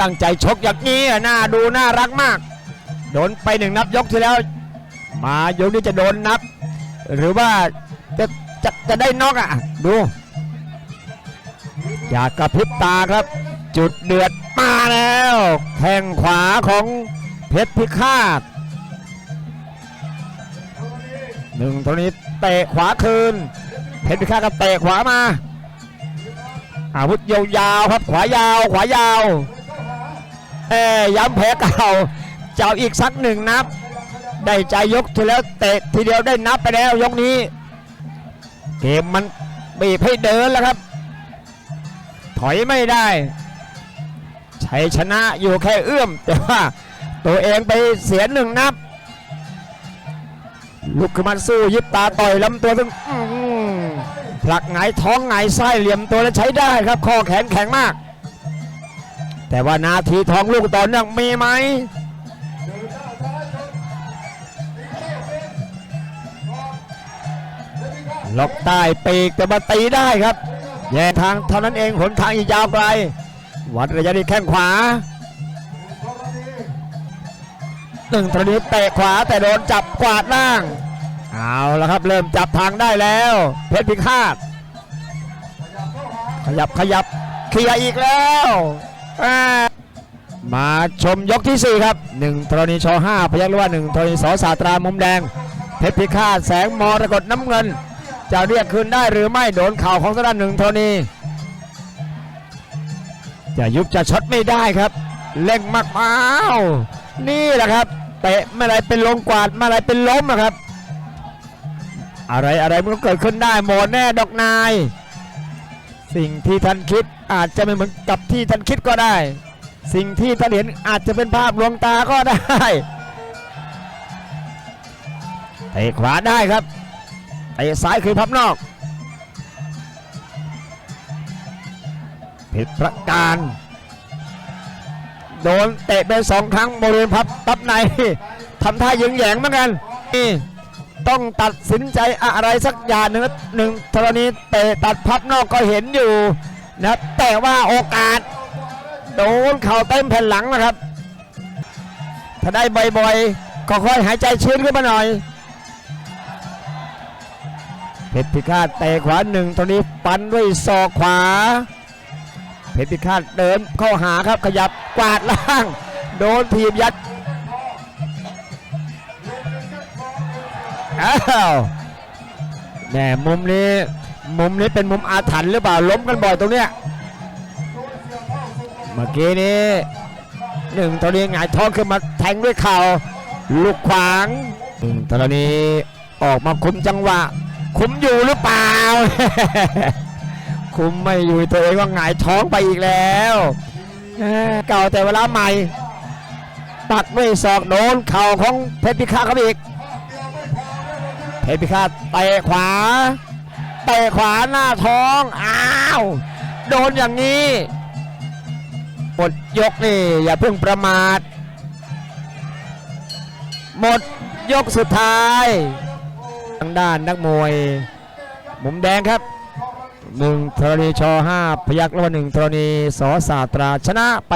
ตั้งใจชกอย่างนี้น่าดูน่ารักมาก โดนไปหนึ่งนับยกที่แล้ว มายกนี้จะโดนนับ หรือว่าจะจะจะได้นอกอะ ดู อยากกระพริบตาครับ จุดเดือดมาแล้วแข้งขวาของเพชรพิฆาตหนึ่งตัวนี้เตะขวาคืน เพชรพิฆาตก็เตะขวามาอาวุธยาวๆครับขวายาวขวายาว ยย้ำแพ้เก่าจะเอาอีกสักหนึ่งนับ ได้ใจยกทีแล้วเตะทีเดียวได้นับไปแล้วยกนี้ เกมมันบีบให้เดินแล้วครับ ถอยไม่ได้ชัยชนะอยู่แค่เอื้อม แต่ว่าตัวเองไปเสียหนึ่งนับ ลุกขึ้นมาสู้ยิบตาต่อยลำตัวซึ่งอื้อหือผลักหงายท้องหงายไส้เหลี่ยมตัวแล้วใช้ได้ครับข้อแขนแข็งมาก แต่ว่านาทีทองลูกต่อเนื่องมีไหมล็อกใต้ปีกแต่มาตีได้ครับ แย่ทางเท่านั้นเองหนทางอีกยาวไกล วัดระยะที่แข้งขวาหนึ่งตอนนี้เตะขวาแต่โดนจับกวาดล่าง เอาแล้วครับเริ่มจับทางได้แล้ว เพชรพิฆาต ขยับขยับเคลียร์อีกแล้ว มาชมยกที่ 4 ครับ1ธรณีช5พยักหรือว่า1ธรณีสศาตรามุมแดง เพชรพิฆาตแสงมรกตน้ำเงิน จะเรียกคืนได้หรือไม่โดนเข่าของทางด้านหนึ่งโทนีจะยุบจะช็อตไม่ได้ครับเล่งมากมาวนี่แหละครับเตะเมื่อไรเป็นลงกวาดเมื่อไรเป็นล้มนะครับ อะไรอะไรมันก็เกิดขึ้นได้หมดแน่ดอกนาย สิ่งที่ท่านคิดอาจจะไม่เหมือนกับที่ท่านคิดก็ได้ สิ่งที่ท่านเห็นอาจจะเป็นภาพลวงตาก็ได้เตะขวาได้ครับเตะซ้ายคือพับนอก ผิดประการ โดนเตะไปสองครั้งบริเวณพับพับในทำท่ายิงแยงเหมือนกันนี่ ต้องตัดสินใจอะไรสักอย่างหนึ่งหนึ่งธรณีเตะตัดพับนอกก็เห็นอยู่นะแต่ว่าโอกาส โดนเข่าเต็มแผ่นหลังนะครับ ถ้าได้บ่อยๆก็ค่อยหายใจชื้นขึ้นมาหน่อยเพชรพิฆาตเตะขวาหนึ่งตอนนี้ปันด้วยศอกขวา เพชรพิฆาตเดินเข้าหาครับขยับกวาดล่าง โดนทีบยัด อ้าวแหมมุมนี้มุมนี้เป็นมุมอาถรรพ์หรือเปล่าล้มกันบ่อยตรงเนี้ยเมื่อกี้นี้หนึ่งตอนนี้หงายท้องขึ้นมาแทงด้วยเข่าลูกขวางหนึ่งตอนนี้ออกมาคุมจังหวะ คุมอยู่หรือเปล่า คุมไม่อยู่ตัวเองว่าหงายท้องไปอีกแล้วเก่าแต่เวลาใหม่ตัดด้วยศอกโดนเข่าของเพชรพิฆาตเขาอีก เพชรพิฆาตเตะขวาเตะขวาหน้าท้อง อ้าว โดนอย่างนี้หมดยกนี่ อย่าเพิ่งประมาท หมดยกสุดท้ายทางด้านนักมวย มุมแดงครับหนึ่งธรณีชอห้าพยักและว่าหนึ่งธรณีสอศาสตราชนะไป